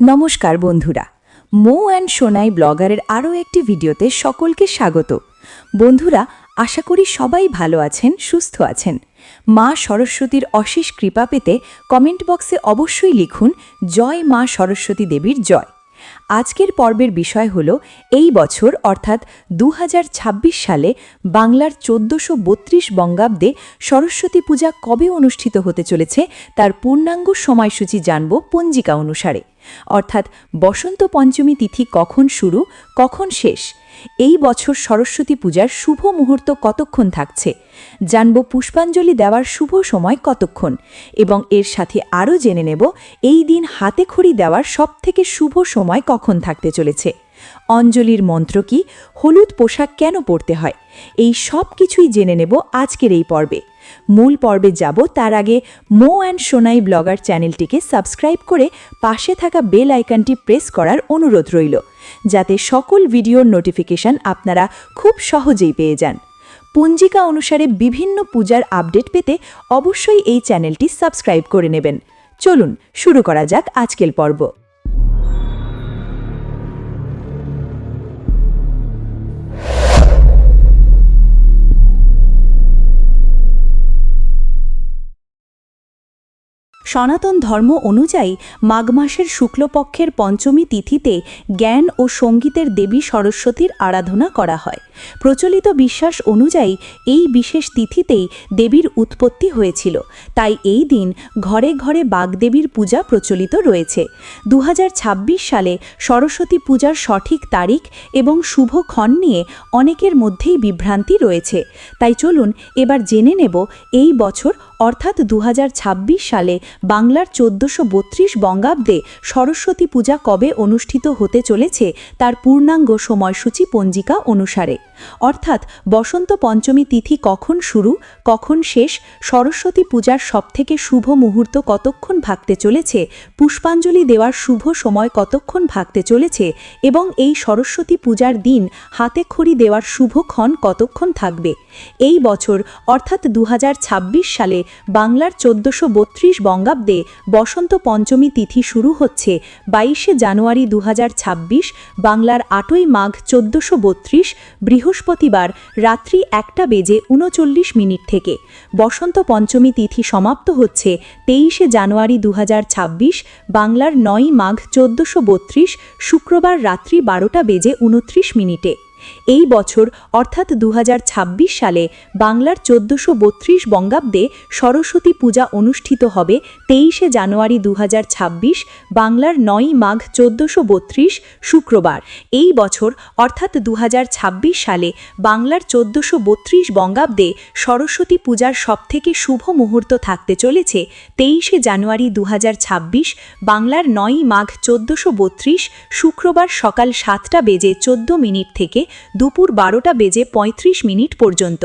নমস্কার বন্ধুরা। মো অ্যান্ড সোনাই ব্লগারের আরও একটি ভিডিওতে সকলকে স্বাগত। বন্ধুরা, আশা করি সবাই ভালো আছেন, সুস্থ আছেন। মা সরস্বতীর অশেষ কৃপা পেতে কমেন্ট বক্সে অবশ্যই লিখুন, জয় মা সরস্বতী দেবীর জয়। আজকের পর্বের বিষয় হল, এই বছর, অর্থাৎ দু হাজার ছাব্বিশ সালে বাংলার চোদ্দশো বত্রিশ বঙ্গাব্দে সরস্বতী পূজা কবে অনুষ্ঠিত হতে চলেছে, তার পূর্ণাঙ্গ সময়সূচি জানব পঞ্জিকা অনুসারে। অর্থাৎ বসন্ত পঞ্চমী তিথি কখন শুরু, কখন শেষ? এই বছর সরস্বতী পূজার শুভ মুহূর্ত কতক্ষণ থাকছে? জানব পুষ্পাঞ্জলি দেওয়ার শুভ সময় কতক্ষণ? এবং এর সাথে আরও জেনে নেব এই দিন হাতে খড়ি দেওয়ার সবথেকে শুভ সময় কখন থাকতে চলেছে। অঞ্জলির মন্ত্র কি? হলুদ পোশাক কেন পরতে হয়? এই সব কিছুই জেনে নেব আজকের এই পর্বে। মূল পর্বে যাব। তার আগে মো অ্যান্ড সোনাই ব্লগার চ্যানেলটিকে সাবস্ক্রাইব করে পাশে থাকা বেল আইকনটি প্রেস করার অনুরোধ রইল, যাতে সকল ভিডিওর নোটিফিকেশন আপনারা খুব সহজেই পেয়ে যান। পঞ্জিকা অনুসারে বিভিন্ন পূজার আপডেট পেতে অবশ্যই এই চ্যানেলটি সাবস্ক্রাইব করে নেবেন। চলুন, শুরু করা যাক আজকের পর্ব। সনাতন ধর্ম অনুযায়ী মাঘ মাসের শুক্লপক্ষের পঞ্চমী তিথিতে জ্ঞান ও সঙ্গীতের দেবী সরস্বতীর আরাধনা করা হয়। প্রচলিত বিশ্বাস অনুযায়ী এই বিশেষ তিথিতেই দেবীর উৎপত্তি হয়েছিল। তাই এই দিন ঘরে ঘরে বাগদেবীর পূজা প্রচলিত রয়েছে। দু হাজার ছাব্বিশ সালে সরস্বতী পূজার সঠিক তারিখ এবং শুভক্ষণ নিয়ে অনেকের মধ্যেই বিভ্রান্তি রয়েছে। তাই চলুন এবার জেনে নেব এই বছর অর্থাৎ দু হাজার ছাব্বিশ সালে বাংলার চোদ্দশো বত্রিশ বঙ্গাব্দে সরস্বতী পূজা কবে অনুষ্ঠিত হতে চলেছে তার পূর্ণাঙ্গ সময়সূচি পঞ্জিকা অনুসারে। অর্থাৎ বসন্ত পঞ্চমী তিথি কখন শুরু, কখন শেষ, সরস্বতী পূজার সবথেকে শুভ মুহূর্ত কতক্ষণ ভাগতে চলেছে, পুষ্পাঞ্জলি দেওয়ার শুভ সময় কতক্ষণ ভাগতে চলেছে এবং এই সরস্বতী পূজার দিন হাতে খড়ি দেওয়ার শুভক্ষণ কতক্ষণ থাকবে? এই বছর, অর্থাৎ দু হাজার ছাব্বিশ সালে বাংলার চোদ্দশো বত্রিশ বঙ্গাব্দে বসন্ত পঞ্চমী তিথি শুরু হচ্ছে বাইশে জানুয়ারি দু হাজার ছাব্বিশ, বাংলার আটই মাঘ চোদ্দশো বত্রিশ, বৃহস্পতিবার রাত্রি একটা বেজে উনচল্লিশ মিনিট থেকে। বসন্ত পঞ্চমী তিথি সমাপ্ত হচ্ছে তেইশে জানুয়ারি দু হাজার ছাব্বিশ, বাংলার নয় মাঘ চোদ্দশো বত্রিশ, শুক্রবার রাত্রি বারোটা বেজে উনত্রিশ মিনিটে। এই বছর, অর্থাৎ দু হাজার ছাব্বিশ সালে, বাংলার চোদ্দশো বত্রিশ বঙ্গাব্দে সরস্বতী পূজা অনুষ্ঠিত হবে তেইশে জানুয়ারি দু হাজার ছাব্বিশ, বাংলার নয় মাঘ চোদ্দশো বত্রিশ শুক্রবার। এই বছর, অর্থাৎ দু হাজার ছাব্বিশ সালে, বাংলার চোদ্দশো বত্রিশ বঙ্গাব্দে সরস্বতী পূজার সবথেকে শুভ মুহূর্ত থাকতে চলেছে তেইশে জানুয়ারি দু হাজার ছাব্বিশ, বাংলার নয় মাঘ চোদ্দশো বত্রিশ শুক্রবার সকাল সাতটা বেজে চোদ্দ মিনিট থেকে দুপুর বারোটা বেজে ৩৫ মিনিট পর্যন্ত।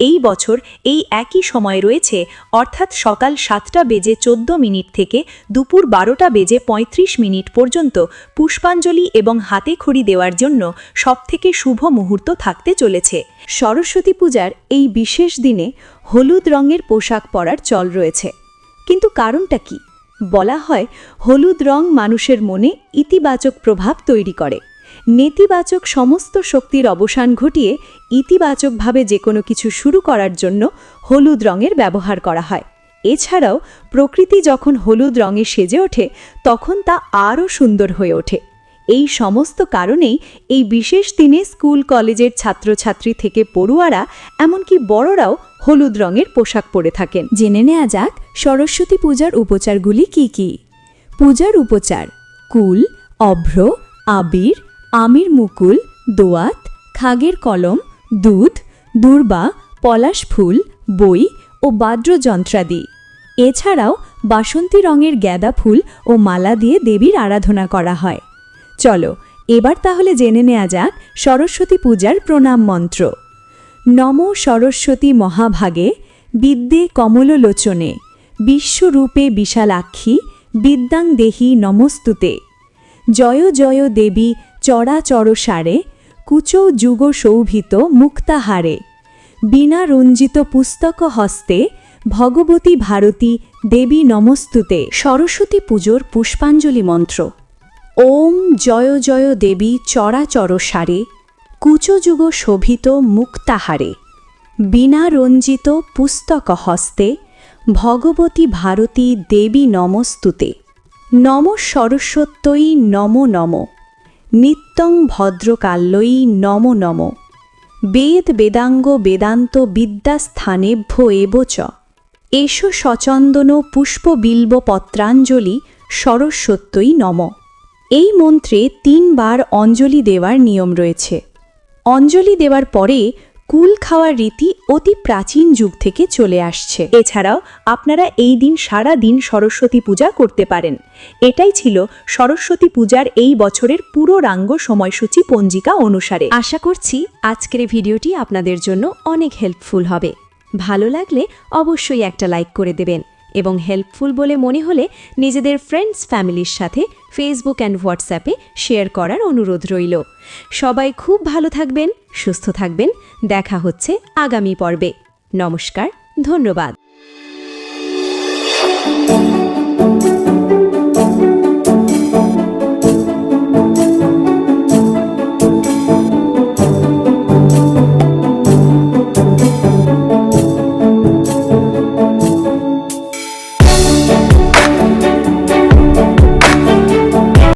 এই বছর এই একই সময় রয়েছে, অর্থাৎ সকাল সাতটা বেজে চোদ্দ মিনিট থেকে দুপুর বারোটা বেজে ৩৫ মিনিট পর্যন্ত পুষ্পাঞ্জলি এবং হাতে খড়ি দেওয়ার জন্য সবথেকে শুভ মুহূর্ত থাকতে চলেছে। সরস্বতী পূজার এই বিশেষ দিনে হলুদ রঙের পোশাক পরার চল রয়েছে। কিন্তু কারণটা কি? বলা হয়, হলুদ রং মানুষের মনে ইতিবাচক প্রভাব তৈরি করে। নেতিবাচক সমস্ত শক্তির অবসান ঘটিয়ে ইতিবাচকভাবে যে কোনো কিছু শুরু করার জন্য হলুদ রঙের ব্যবহার করা হয়। এছাড়াও প্রকৃতি যখন হলুদ রঙে সেজে ওঠে, তখন তা আরও সুন্দর হয়ে ওঠে। এই সমস্ত কারণেই এই বিশেষ দিনে স্কুল, কলেজের ছাত্রছাত্রী থেকে পড়ুয়ারা, এমনকি বড়রাও হলুদ রঙের পোশাক পরে থাকেন। জেনে নেওয়া যাক সরস্বতী পূজার উপচারগুলি কি কি। পূজার উপচার, কুল, অভ্র, আবির আমির মুকুল, দোয়াত, খাগের কলম, দুধ, দুর্বা, পলাশ ফুল, বই ও বাদ্যযন্ত্রাদি এছাড়াও বাসন্তী রঙের গ্যাদা ফুল ও মালা দিয়ে দেবীর আরাধনা করা হয়। চলো, এবার তাহলে জেনে নেওয়া যাক সরস্বতী পূজার প্রণাম মন্ত্র। নম সরস্বতী মহাভাগে বিদ্যে কমললোচনে বিশ্বরূপে বিশালাক্ষী, বিদ্যাং দেহি নমস্তুতে। জয় জয় দেবী চরাচর সারে কুচো যুগ শোভিত মুক্তাহারে। বিনা রঞ্জিত পুস্তক হস্তে ভগবতী ভারতী দেবী নমস্তুতে। সরস্বতী পুজোর পুষ্পাঞ্জলি মন্ত্র। ওম জয় জয় দেবী চরাচর সারে কুচযুগ শোভিত মুক্তাহারে। বীণা রঞ্জিত পুস্তক হস্তে ভগবতী ভারতী দেবী নমস্তুতে। নম সরস্বত্যই নম নম। নিত্যং ভদ্রকাল্যই নম নম। বেদ বেদাঙ্গ বেদান্ত বিদ্যাস্থানেভ্য এব চ। এষো সচন্দন পুষ্পবিল্ব পত্রাঞ্জলি সরস্বত্যই নম। এই মন্ত্রে তিনবার অঞ্জলি দেওয়ার নিয়ম রয়েছে। অঞ্জলি দেওয়ার পরে কুল খাওয়ার রীতি অতি প্রাচীন যুগ থেকে চলে আসছে। এছাড়াও আপনারা এই দিন সারা দিন সরস্বতী পূজা করতে পারেন। এটাই ছিল সরস্বতী পূজার এই বছরের পুরো রাঙ্গ সময়সূচি পঞ্জিকা অনুসারে। আশা করছি আজকের ভিডিওটি আপনাদের জন্য অনেক হেল্পফুল হবে। ভালো লাগলে অবশ্যই একটা লাইক করে দেবেন। এবং হেল্পফুল বলে মনে হলে নিজেদের ফ্রেন্ডস ফ্যামিলির সাথে ফেসবুক অ্যান্ড হোয়াটসঅ্যাপে শেয়ার করার অনুরোধ রইল। সবাই খুব ভালো থাকবেন, সুস্থ থাকবেন। দেখা হচ্ছে আগামী পর্বে। নমস্কার, ধন্যবাদ।